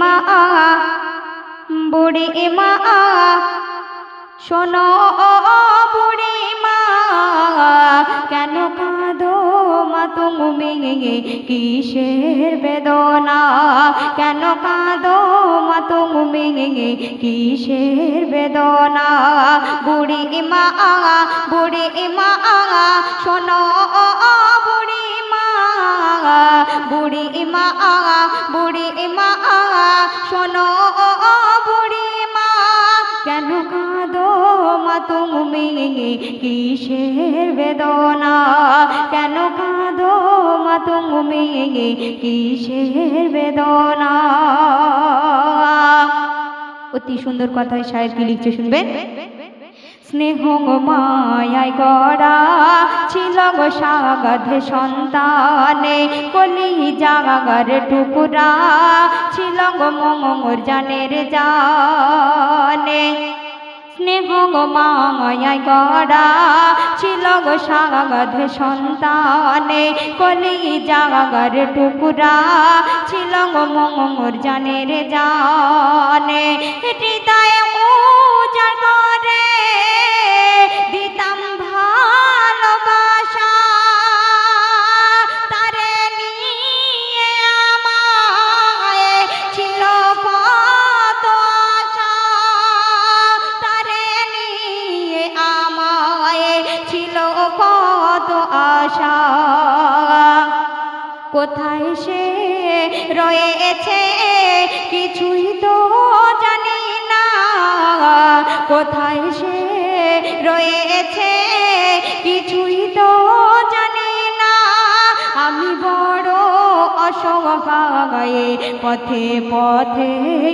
মা, বুড়ি মা, শোনো বুড়ি মা, কেন কাঁদো মা তুমি? কিসের বেদনা? কেন কাঁদো মা তুমি? কিসের বেদনা? বুড়ি মা বুড়ি মা, শোনো বুড়ি মা বুড়ি মা, বুড়ি শোনো বুড়ি মা, কেন কাঁদো মা তুমি? কিসের বেদনা? কেন কাঁদো মা তুমি? কিসের বেদনা? অতি সুন্দর কথায় সাহেব কি লিখছে শুনবেন স্নেহ মায়ায় গড়া, ছিল গো সাগাধে সন্তানে কলি জাগার টুকুরা ছিল গো মঙ্গর জানের জানে। স্নেহ গো মায় গড়া, ছিল গো সাগধ সন্তানে। কলি জাগার টুকুরা, ছিল গো মঙ্গর জানের জানে। হৃদয়ে কোথায় সে রয়েছে? কিছুই তো জানি না। কোথায় সে রয়েছে? কিছুই তো জানি না। আমি বড় অসহায়, পথে পথে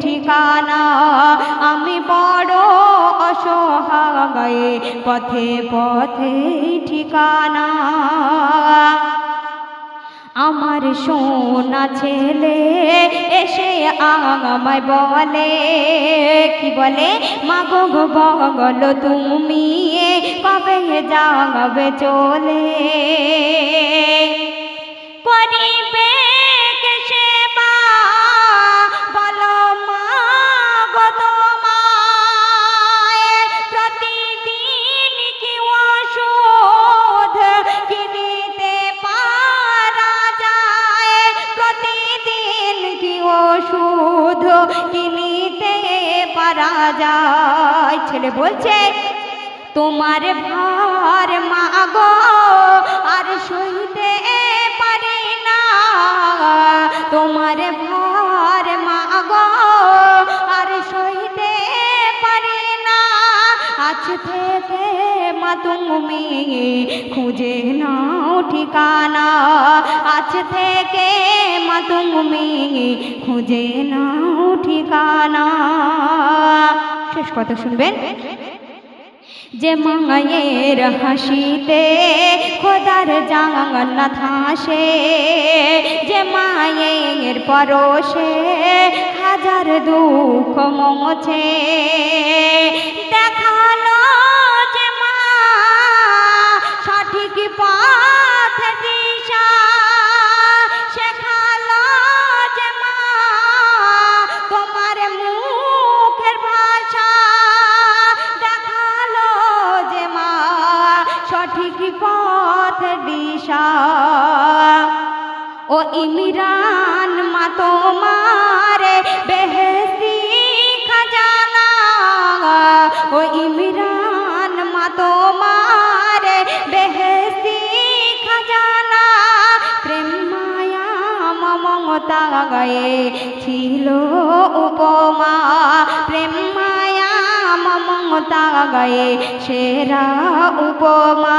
ঠিকানা। আমি বড় অসহায়, পথে পথে ঠিকানা। আমার সোনা ছেলে এসে আমায় বলে, কি বলে? মাগো বগল তুমি, কবে যাবে চলে? করিবে যায়। ছেলে বলছে, তোমার ভার মাগো, আর সইতে পারি না। তোমার ভার মাগো, আর সইতে পারি না। আজ থেকে মা তুমি খুঁজে ঠিকানা আজ থেকে মা তুমি খুঁজে নাও ঠিকানা। শেষ কথা শুনবেন? যে মায়ের হাসিতে খোদার জাঙ্গন্নাথ হাসে যে মায়ের পরশে হাজার দুঃখ মোছে দেখাল দিশা ও ইমরান মা তোমার বেহেস্তি খাজানা। ও ইমরান মা তোমার বেহেস্তি খাজানা। প্রেম মায়া মমতা গায়ে ছিল উপমা। প্রেম মায়া মমতা গায়ে সেরা উপমা।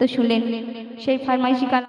তো শুনলেন। সেই ফার্মাসি কালাম